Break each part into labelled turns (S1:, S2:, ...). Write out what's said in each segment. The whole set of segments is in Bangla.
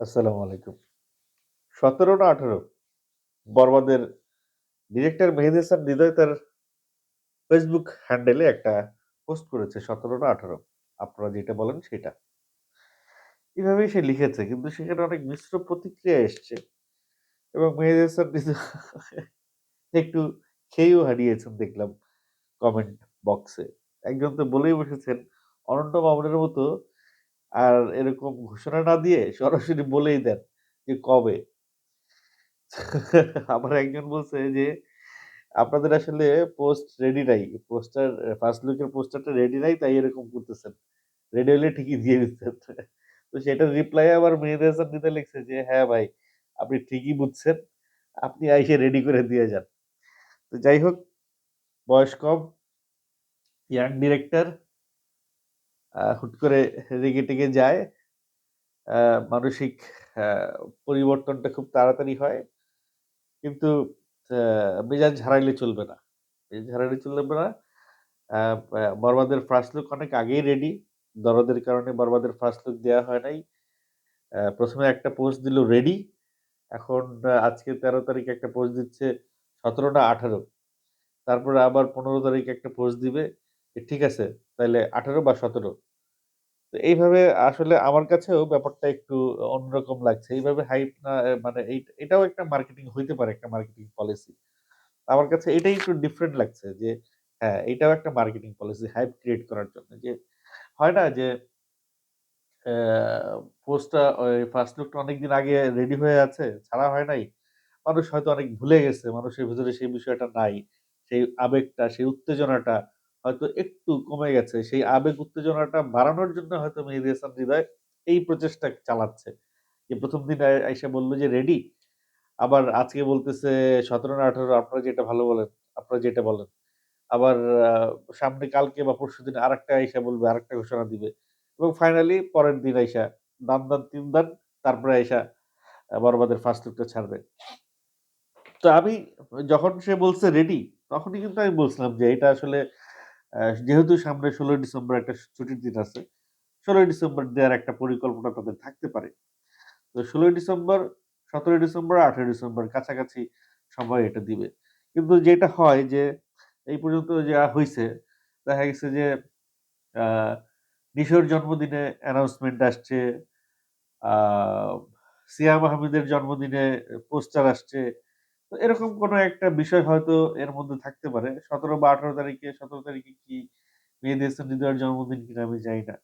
S1: আসসালামু আলাইকুম। ১৭ না ১৮ বর্মাদের ডিরেক্টর মেহেদী হাসান হৃদয় তার ফেসবুক হ্যান্ডেলে একটা পোস্ট করেছে ১৭ না ১৮ আপনারা যেটা বলেন সেটা। এভাবেই সে লিখেছে, কিন্তু সেখানে অনেক মিশ্র প্রতিক্রিয়া এসছে এবং মেহেদী হাসান একটু খেয়েও হারিয়েছেন দেখলাম কমেন্ট বক্সে। একজন তো বলেই বসেছেন অনন্য মামুনের মতো আর এরকম ঘোষণা না দিয়ে সরাসরি বলেই দেন যে কবে। আবার একজন বলছে যে, "আপনাদের আসলে পোস্ট রেডি নাই। পোস্টার ফার্স্ট লুকের পোস্টারটা রেডি নাই তাই এরকম করতেছেন। রেডি হলে ঠিকই দিয়ে দিতেন।" তো সেটার রিপ্লাই আবার মেহেদী হাসান হৃদয় লিখছে যে, "হ্যাঁ ভাই, আপনি ঠিকই বুঝছেন। আপনি আইসে রেডি করে দিয়ে যান।" তো যাই হোক, বয়স কম, ইয়াং ডিরেক্টর হুট করে রেগে-টেগে যায়। মানসিক পরিবর্তনটা খুব তাড়াতাড়ি হয়। কিন্তু মেজাজ হারাইলে চলবে না। মেজাজ হারাইলে চলবে না। বরবাদের ফার্স্ট লুক অনেক আগেই রেডি। দরদের কারণে বরবাদের ফার্স্ট লুক দেয়া হয় নাই। প্রথমে একটা পোস্ট দিল রেডি। এখন আজকে ১৩ তারিখে একটা পোস্ট দিচ্ছে ১৭ না ১৮ তারপরে আবার ১৫ তারিখে একটা পোস্ট দিবে। ঠিক আছে, তাইলে ১৮ বা ১৭ তো এইভাবে আসলে আমার কাছেও ব্যাপারটা একটু অন্যরকম লাগছে। এইভাবে হাইপ না মানে এই এটাও একটা মার্কেটিং হইতে পারে, একটা মার্কেটিং পলিসি। আমার কাছে এটাই একটু ডিফারেন্ট লাগছে যে হ্যাঁ, এটাও একটা মার্কেটিং পলিসি হাইপ ক্রিয়েট করার জন্য। যে হয় না যে পোস্টটা ওই ফার্স্ট লুকটা অনেকদিন আগে রেডি হয়ে আছে, ছাড়া হয় নাই। মানুষ হয়তো অনেক ভুলে গেছে। মানুষের ভেতরে সেই বিষয়টা নাই। সেই আবেগটা, সেই উত্তেজনাটা হয়তো একটু কমে গেছে। সেই আবেগ উত্তেজনাটা বাড়ানোর জন্য হয়তো মেহেদী হাসান হৃদয় এই প্রচেষ্টা চালাচ্ছে। যে প্রথম দিন আইসা বলল যে রেডি। আবার আজকে বলতেছে ১৭ না ১৮ আপনারা যেটা ভালো বলেন, আপনারা যেটা বলেন। আবার সামনে কালকে বা পরশুদিন আরেকটা আইসা বলবে, আর একটা ঘোষণা দিবে। এবং ফাইনালি পরের দিন আইসা দান, দান, তিন দান তারপরে আইসা বরবাদের ফার্স্ট লুকটা ছাড়বে। তো আমি যখন সে বলছে রেডি, তখনই কিন্তু আমি বলছিলাম যে এটা আসলে যেহেতু সামনে ১৬ ডিসেম্বর একটা ছুটির দিন আছে। ১৬ ডিসেম্বর দেওয়ার একটা পরিকল্পনা তাদের থাকতে পারে। তো ১৬ ডিসেম্বর, ১৭ ডিসেম্বর, ১৮ ডিসেম্বর কাছাকাছি সময় এটা দিবে। কিন্তু যেটা হয় যে এই পর্যন্ত যা হইছে, দেখা গেছে যে নিশোর জন্মদিনে অ্যানাউন্সমেন্ট আসছে। সিয়াম আহমেদের জন্মদিনে পোস্টার আসছে। তো এরকম কোন একটা বিষয় হয়তো এর মধ্যে থাকতে পারে। ১৭ বা ১৮ তারিখে ১৭ তারিখে কি মেহেদী হাসান জন্মদিন কিনা আমি জানি না।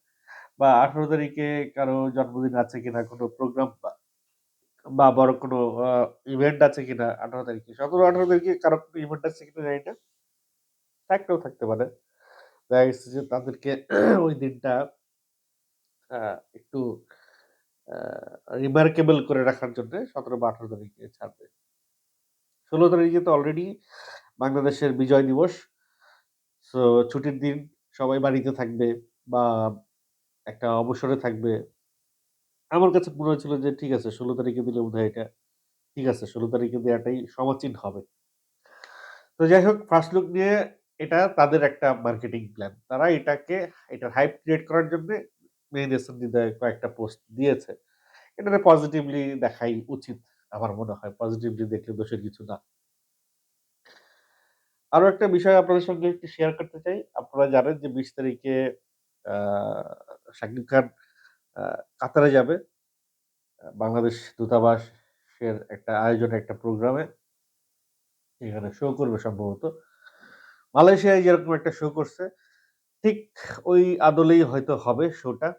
S1: বা ১৮ তারিখে কারও জন্মদিন আছে কিনা, কোনো প্রোগ্রাম বা বা বড় কোনো ইভেন্ট আছে কিনা ১৮ তারিখে। ১৭-১৮ তারিখে কারও কোনো ইভেন্ট আছে কিনা জানি না। থাকলেও থাকতে পারে। দেখা গেছে যে তাদেরকে ওই দিনটা একটু রিমার্কেবল করে রাখার জন্যে ১৭ বা ১৮ তারিখে ছাড়বে। ১৬ তারিখে তো অলরেডি বাংলাদেশের বিজয় দিবস। সো ছুটির দিন সবাই বাড়িতে থাকবে বা একটা অবসরে থাকবে। আমার কাছে মনে হয়েছিল যে, ঠিক আছে ১৬ তারিখে দিলে বোধহয় এটা ঠিক আছে ১৬ তারিখে দেওয়াটাই সমাচীন হবে। তো যাই হোক ফার্স্ট লুক নিয়ে এটা তাদের একটা মার্কেটিং প্ল্যান। তারা এটাকে, এটার হাইপ ক্রিয়েট করার জন্যে মেহেদী হাসান কয়েকটা পোস্ট দিয়েছে। এটাকে পজিটিভলি দেখাই উচিত আমার মনে হয়। পজিটিভলি দেখলে দোষের কিছু না। আরও একটা বিষয় আপনাদের সঙ্গে একটু শেয়ার করতে চাই। আপনারা জানেন যে ২০ তারিখে শাকিব খান কাতারে যাবে। বাংলাদেশ দূতাবাসের একটা আয়োজনে একটা প্রোগ্রামে। এখানে শো করবে সম্ভবত। মালয়েশিয়ায় যেরকম একটা শো করছে, ঠিক ওই আদলেই হয়তো হবে শোটা।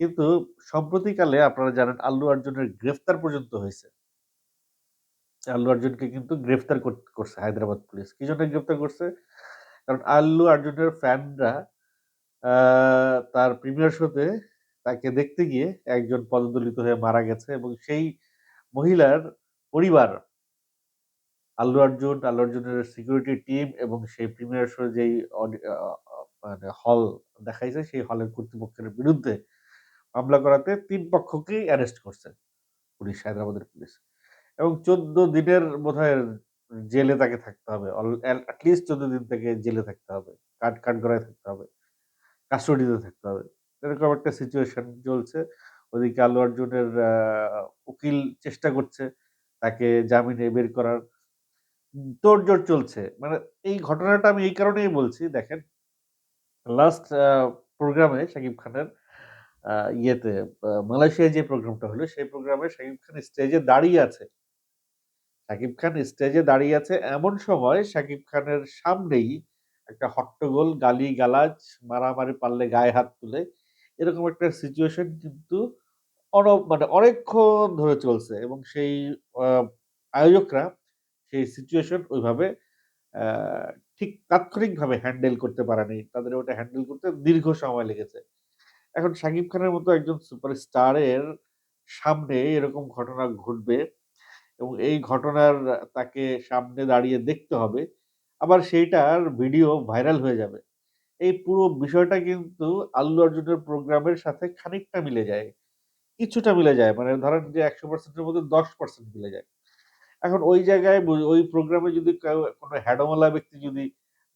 S1: কিন্তু সম্প্রতিকালে আপনারা জানেন আল্লু অর্জুনের গ্রেফতার পর্যন্ত হইছে। আল্লু অর্জুনকে কিন্তু গ্রেফতার করছে হায়দ্রাবাদ পুলিশ। কি জন্য গ্রেফতার করছে? কারণ আল্লু অর্জুনের ফ্যানরা তার প্রিমিয়ার শোতে তাকে দেখতে গিয়ে একজন পদদলিত হয়ে মারা গেছে এবং সেই মহিলার পরিবার আল্লু অর্জুন, আল্লু অর্জুনের সিকিউরিটি টিম এবং সেই প্রিমিয়ার শো যেই মানে হল দেখাইছে সেই হলের কর্তৃপক্ষের বিরুদ্ধে মামলা করাতে তিন পক্ষকেই অ্যারেস্ট করছে পুলিশ, হায়দ্রাবাদের পুলিশ। এবং ১৪ দিনের বোধহয় জেলে তাকে থাকতে হবে। অল এল এট লিস্ট ১৪ দিন তাকে জেলে থাকতে হবে। কাঠ, কাঠগড়ায় থাকতে হবে। কাস্টডিতে থাকতে হবে। এরকম একটা সিচুয়েশন চলছে। ওদিকে আল্লু অর্জুনের উকিল চেষ্টা করছে তাকে জামিনে বের করার। তোড়জোড় চলছে। মানে এই ঘটনাটা আমি এই কারণেই বলছি, দেখেন লাস্ট প্রোগ্রামে শাকিব খানের ইয়েতে মালয়েশিয়ায় যে প্রোগ্রামটা হলো, সেই প্রোগ্রামে শাকিব খান স্টেজে দাঁড়িয়ে আছে। শাকিব খান স্টেজে দাঁড়িয়ে আছে এমন সময় শাকিব খানের সামনেই একটা হট্টগোল, গালি-গালাজ, মারামারি পারলে গায়ে হাত তুলে এরকম একটা সিচুয়েশন কিন্তু মানে অনেকক্ষণ ধরে চলছে এবং সেই আয়োজকরা সেই সিচুয়েশন ওইভাবে ঠিক তাৎক্ষণিকভাবে হ্যান্ডেল করতে পারেনি। তাদের ওটা হ্যান্ডেল করতে দীর্ঘ সময় লেগেছে। এখন শাকিব খানের মতো একজন সুপারস্টারের সামনে এরকম ঘটনা ঘটবে এবং এই ঘটনার তাকে সামনে দাঁড়িয়ে দেখতে হবে। আবার সেইটার ভিডিও ভাইরাল হয়ে যাবে। এই পুরো বিষয়টা কিন্তু আল্লু অর্জুনের প্রোগ্রামের সাথে খানিকটা মিলে যায়। কিছুটা মিলে যায়। মানে ধরেন যে ১০০% এর মধ্যে 10% মিলে যায়। এখন ওই জায়গায় ওই প্রোগ্রামে যদি কোনো হ্যাডমোলা ব্যক্তি যদি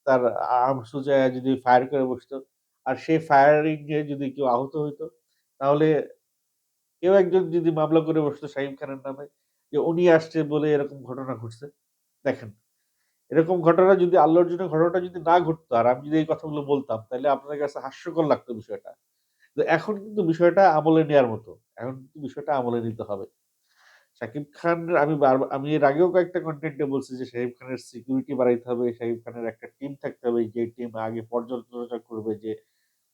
S1: তার আর্ম সূচায়া যদি ফায়ার করে বসতো, আর সেই ফায়ারিং এ যদি কেউ আহত হইতো, তাহলে কেউ একজন যদি মামলা করে বসতো শাকিব খানের নামে যে উনি আসছে বলে এরকম ঘটনা ঘটছে। দেখেন, এরকম ঘটনা যদি আল্লু অর্জুনের ঘটনাটা যদি না ঘটতো আর আমি যদি এই কথাগুলো বলতাম, তাইলে আপনাদের কাছে হাস্যকর লাগতো বিষয়টা। এখন কিন্তু বিষয়টা আমলে নেওয়ার মতো। এখন কিন্তু বিষয়টা আমলে নিতে হবে। শাকিব খান আমি আমি এর আগেও কয়েকটা কন্টেন্টে বলছি যে শাকিব খানের সিকিউরিটি বাড়াইতে হবে। শাকিব খানের একটা টিম থাকতে হবে। যে টিম আগে পর্যালোচনা করবে যে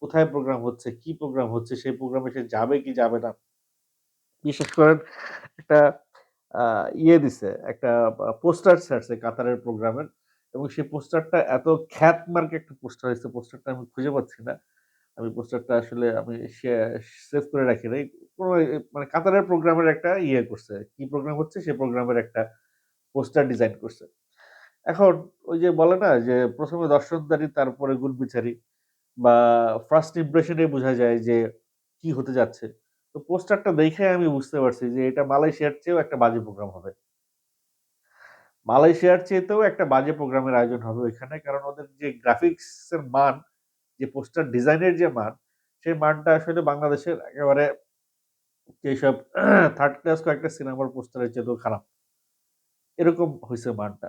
S1: কোথায় প্রোগ্রাম হচ্ছে, কি প্রোগ্রাম হচ্ছে, সেই প্রোগ্রামে সে যাবে কি যাবে না। বিশেষ করেন একটা ইয়ে দিছে, একটা পোস্টার ছাড়ছে কাতারের প্রোগ্রামের এবং সেই পোস্টারটা এত খ্যাত মার্কে একটা পোস্টার হয়েছে পোস্টারটা আমি খুঁজে পাচ্ছি না। আমি পোস্টারটা আসলে আমি সেভ করে রাখি নাই। কোনো মানে কাতারের প্রোগ্রামের একটা ইয়ে করছে। কি প্রোগ্রাম হচ্ছে সেই প্রোগ্রামের একটা পোস্টার ডিজাইন করছে। এখন ওই যে বলে না যে ১ম এ দর্শনদারি তারপরে গুণবিচারী বা ফার্স্ট ইমপ্রেশন বোঝা যায় যে কি হতে যাচ্ছে। তো পোস্টারটা দেখে আমি বুঝতে পারছি যে এটা মালয়েশিয়ার চেয়েও একটা বাজে প্রোগ্রাম হবে। মালয়েশিয়ার চেয়েতেও একটা বাজে প্রোগ্রামের আয়োজন হবে ওইখানে। কারণ ওদের যে গ্রাফিক্স এর মান, যে পোস্টার ডিজাইনের যে মান, সেই মানটা আসলে বাংলাদেশের একেবারে যেসব থার্ড ক্লাস কয়েকটা সিনেমার পোস্টারের চেয়েতেও খারাপ। এরকম হয়েছে মানটা।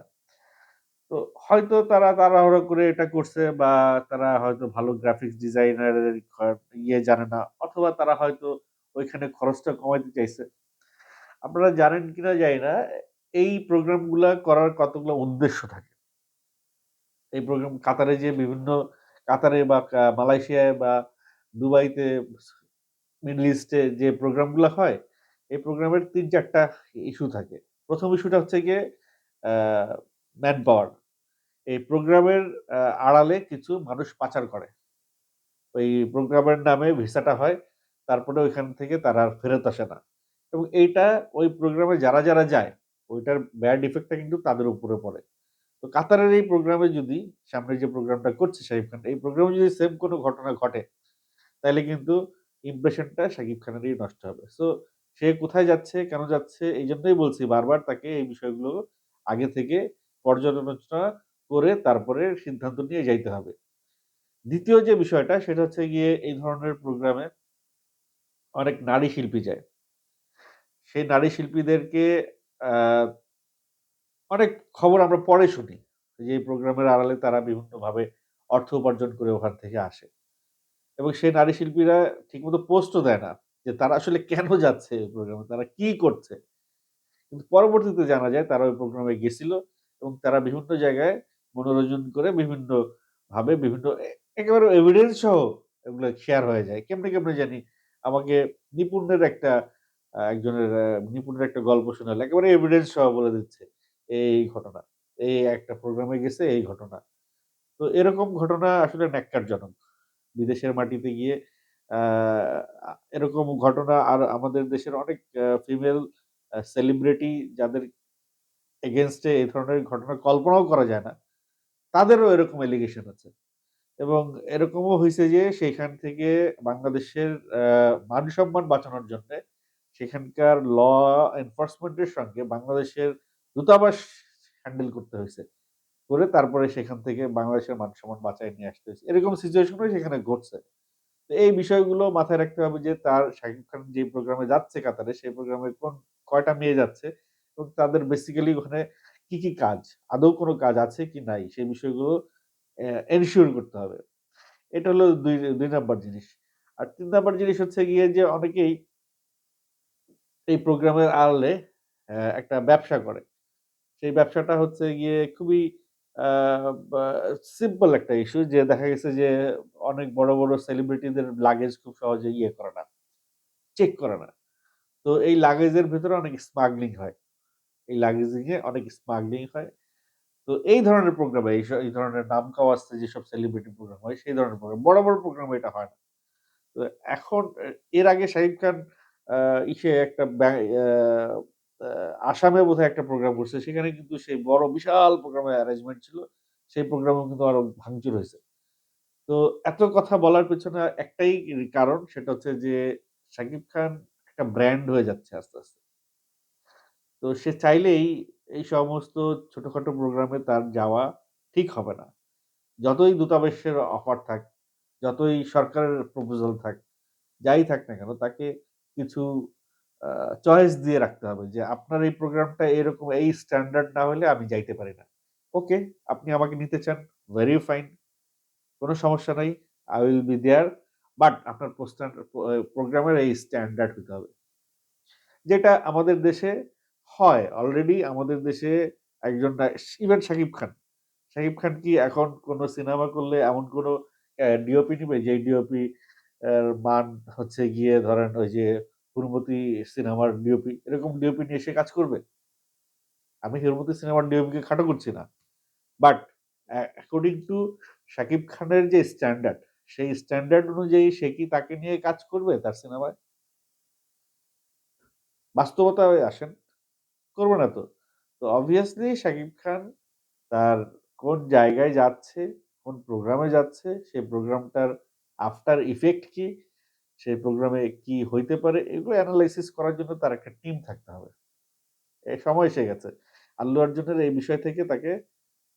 S1: তো হয়তো তারা তাড়াহুড়ো করে এটা করছে বা তারা হয়তো ভালো গ্রাফিক্স ডিজাইনারের ইয়ে জানে না অথবা তারা হয়তো ওইখানে খরচটা কমাইতে চাইছে। আপনারা জানেন কিনা জানি না, এই প্রোগ্রামগুলো করার কতগুলো উদ্দেশ্য থাকে। এই প্রোগ্রাম কাতারে যে বিভিন্ন কাতারে বা মালয়েশিয়ায় বা দুবাইতে, মিডল ইস্টে যে প্রোগ্রামগুলো হয়, এই প্রোগ্রামের তিন চারটা ইস্যু থাকে। প্রথম ইস্যুটা হচ্ছে গিয়ে ম্যান পাওয়ার। এই প্রোগ্রামের আড়ালে কিছু মানুষ পাচার করে। ওই প্রোগ্রামের নামে ভিসাটা হয়। তারপরে ওইখান থেকে তারা আর ফেরত আসে না। এবং এইটা ওই প্রোগ্রামে যারা, যারা যায়, ওইটার ব্যাড ইফেক্ট টা কিন্তু তাদের উপরে পড়ে। তো কাতারের এই প্রোগ্রামে যদি সামনে যে প্রোগ্রামটা করছে শাকিব খান, এই প্রোগ্রামে যদি সেম কোনো ঘটনা ঘটে, তাহলে কিন্তু ইমপ্রেশনটা শাকিব খানেরই নষ্ট হবে। সো সে কোথায় যাচ্ছে, কেন যাচ্ছে এই জন্যই বলছি বারবার তাকে এই বিষয়গুলো আগে থেকে পর্যালোচনা করে তারপরে সিদ্ধান্ত নিয়ে যাইতে হবে। দ্বিতীয় যে বিষয়টা সেটা হচ্ছে গিয়ে এই ধরনের প্রোগ্রামে অনেক নারী শিল্পী যায়। সেই নারী শিল্পীদেরকে অনেক খবর আমরা পরে শুনি। যে প্রোগ্রামের আড়ালে তারা বিভিন্নভাবে অর্থ উপার্জন করে ওখান থেকে আসে। এবং সেই নারী শিল্পীরা ঠিকমতো পোস্টও দেয় না। যে তারা আসলে কেন যাচ্ছে এই প্রোগ্রামে, তারা কি করছে? কিন্তু পরবর্তীতে জানা যায় তারা ওই প্রোগ্রামে গেছিল এবং তারা বিভিন্ন জায়গায় মনোরঞ্জন করে বিভিন্নভাবে বিভিন্ন একেবারে এভিডেন্স সহ এগুলো শেয়ার হয়ে যায়। কেমনে, কেমনে জানি আমাকে নিপুণের একটা একজনের নিপুণের একটা গল্প শোনালো। একেবারে এভিডেন্স সহ বলে দিচ্ছে। এই ঘটনা। এই একটা প্রোগ্রামে গেছে, এই ঘটনা। তো এরকম ঘটনা আসলে ন্যাক্কারজনক। বিদেশের মাটিতে গিয়ে এরকম ঘটনা আর আমাদের দেশের অনেক ফিমেল সেলিব্রিটি যাদের এগেইনস্ট এ এই ধরনের ঘটনা কল্পনাও করা যায় না। তাদেরও এরকম অ্যালিগেশন আছে। এবং এরকমও হয়েছে যে সেখান থেকে বাংলাদেশের আ মান-সম্মান বাঁচানোর জন্যে সেখানকার ল এনফোর্সমেন্ট এর সঙ্গে বাংলাদেশের দূতাবাস হ্যান্ডেল করতে হইছে। করে তারপরে সেখান থেকে বাংলাদেশের মান-সম্মান বাঁচায় নিয়ে আসতে হয়েছে এরকম সিচুয়েশন ও সেখানে ঘটছে। তো এই বিষয়গুলো মাথায় রাখতে হবে যে তার শাকিব খান যে প্রোগ্রামে যাচ্ছে কাতারে সেই প্রোগ্রামে কোন কয়টা মেয়ে যাচ্ছে এবং তাদের বেসিক্যালি ওখানে কি, কি কাজ, আদৌ কোনো কাজ আছে কি নাই সেই বিষয়গুলো এনশিওর করতে হবে। এটা হলো ২ ২ নাম্বার জিনিস। আর তিন নাম্বার জিনিস হচ্ছে গিয়ে যে অনেকেই এই প্রোগ্রামের আড়ালে একটা ব্যবসা করে। সেই ব্যবসাটা হচ্ছে গিয়ে খুবই সিম্পল একটা ইস্যু যে দেখা গেছে যে অনেক বড়, বড় সেলিব্রিটিদের লাগেজ খুব সহজে ইয়ে করে না, চেক করে না। তো এই লাগেজের ভেতরে অনেক স্মাগলিং হয়। এই লাগেজিংয়ে অনেক স্মাগলিং হয়। তো এই ধরনের প্রোগ্রামে এই, এই ধরনের নাম কাওয়াস্তে যেসব সেলিব্রিটি প্রোগ্রাম হয় সেই ধরনের প্রোগ্রাম। বড়, বড় প্রোগ্রামে এটা হয় না। তো এখন এর আগে শাকিব খান ইসে একটা আসামে বোধহয় একটা প্রোগ্রাম করছে। সেখানে কিন্তু সেই বড় বিশাল প্রোগ্রামের অ্যারেঞ্জমেন্ট ছিল। সেই প্রোগ্রামেও কিন্তু আরও ভাঙচুর হয়েছে তো এত কথা বলার পেছনে একটাই কারণ সেটা হচ্ছে যে শাকিব খান একটা ব্র্যান্ড হয়ে যাচ্ছে আস্তে, আস্তে। তো সে চাইলেই এই সমস্ত ছোটোখাটো প্রোগ্রামে তার যাওয়া ঠিক হবে না। যতই দূতাবাসের অফার থাক, যতই সরকারের প্রপোজাল থাক, যাই থাক না কেন তাকে কিছু চয়েস দিয়ে রাখতে হবে যে আপনার এই প্রোগ্রামটা এরকম এই স্ট্যান্ডার্ড না হলে আমি যাইতে পারি না। ওকে, আপনি আমাকে নিতে চান, ভেরি ফাইন। কোনো সমস্যা নাই। I will be there but আপনার প্রোগ্রামের এই স্ট্যান্ডার্ড হতে হবে। যেটা আমাদের দেশে হয়। অলরেডি আমাদের দেশে একজন ইভেন শাকিব খান। শাকিব খান কি এখন কোন সিনেমা করলে এমন কোন ডিওপি নিবে যে ডিওপি মান হচ্ছে গিয়ে ধরেন ওই যে 'হুরমতি' সিনেমার ডিওপি এরকম ডিওপি নিয়ে সে কাজ করবে? আমি 'হুরমতি' সিনেমার ডিওপিকে খাটো করছি না। But uh according to Shakib খানের যে স্ট্যান্ডার্ড, সেই স্ট্যান্ডার্ড অনুযায়ী সে কি তাকে নিয়ে কাজ করবে তার সিনেমায়? বাস্তবতায় আসেন। করবে না তো। তো অবভিয়াসলি শাকিব খান তার কোন জায়গায় যাচ্ছে, কোন প্রোগ্রামে যাচ্ছে, সেই প্রোগ্রামটার আফটার ইফেক্ট কি, সেই প্রোগ্রামে কি হইতে পারে এগুলো অ্যানালাইসিস করার জন্য তার একটা টিম থাকতে হবে। এ সময় এসে গেছে। আল্লু অর্জুনের এই বিষয় থেকে তাকে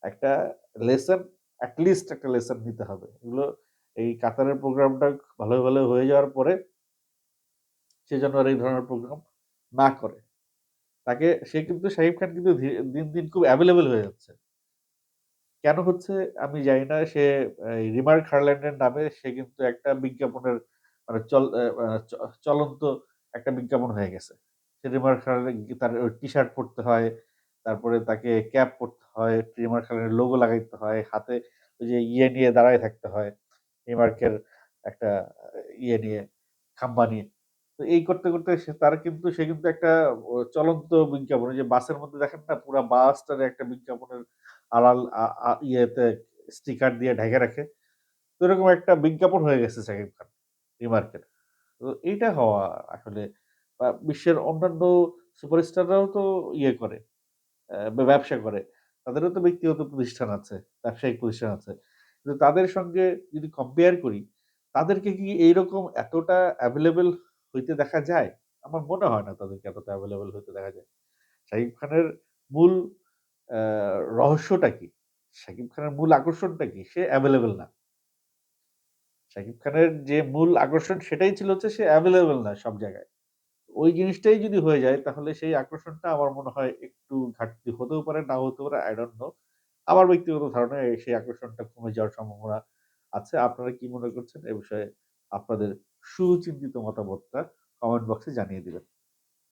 S1: একটা লেসন এট লিস্ট একটা লেসন নিতে হবে। এগুলো এই কাতারের প্রোগ্রামটা ভালো ভালো হয়ে যাওয়ার পরে সে যেন আর এই ধরনের প্রোগ্রাম না করে। তাকে সে কিন্তু শাকিব খান কিন্তু দিন, দিন খুব অ্যাভেলেবেল হয়ে যাচ্ছে। কেন হচ্ছে আমি জানি না। সে রিমার খারল্যান্ডের নামে সে কিন্তু একটা বিজ্ঞাপনের মানে চল চলন্ত একটা বিজ্ঞাপন হয়ে গেছে। সে রিমার খারল্যান্ড তার ওই টি-শার্ট পড়তে হয়। তারপরে তাকে ক্যাপ পরতে হয়, রিমার খারল্যান্ডের লোগো লাগাইতে হয়। হাতে ওই যে ইয়ে নিয়ে দাঁড়ায় থাকতে হয়। রিমার্কের একটা ইয়ে নিয়ে, খাম্বা নিয়ে। তো এই করতে, করতে তার কিন্তু সে কিন্তু একটা চলন্ত বিজ্ঞাপন যে বাসের মধ্যে দেখেন না পুরা বাসটারে একটা বিজ্ঞাপনের আড়াল ইয়েতে স্টিকার দিয়ে ঢেকে রাখে। তো এরকম একটা বিজ্ঞাপন হয়ে গেছে শাকিব খান, রিমার্কের। তো এইটা হওয়া আসলে বিশ্বের অন্যান্য সুপারস্টাররাও তো ইয়ে করে, ব্যবসা করে। তাদেরও তো ব্যক্তিগত প্রতিষ্ঠান আছে, ব্যবসায়িক প্রতিষ্ঠান আছে। কিন্তু তাদের সঙ্গে যদি কম্পেয়ার করি, তাদেরকে কি এইরকম এতটা এভেইলেবল হইতে দেখা যায়? আমার মনে হয় না তাদেরকে এতটা অ্যাভেলেবেল হইতে দেখা যায়। শাকিব খানের মূল রহস্যটা কি? শাকিব খানের মূল আকর্ষণটা কি? সে অ্যাভেলেবেল না। শাকিব খানের যে মূল আকর্ষণ সেটাই ছিল হচ্ছে সে অ্যাভেলেবেল না সব জায়গায়। ওই জিনিসটাই যদি হয়ে যায় তাহলে সেই আকর্ষণটা আমার মনে হয় একটু ঘাটতি হতেও পারে, না হতেও পারে। I don't know আমার ব্যক্তিগত ধারণা সেই আকর্ষণটা কমে যাওয়ার সম্ভাবনা আছে। আপনারা কি মনে করছেন এ বিষয়ে আপনাদের সুচিন্তিত মতামতটা কমেন্ট বক্সে জানিয়ে দিবেন।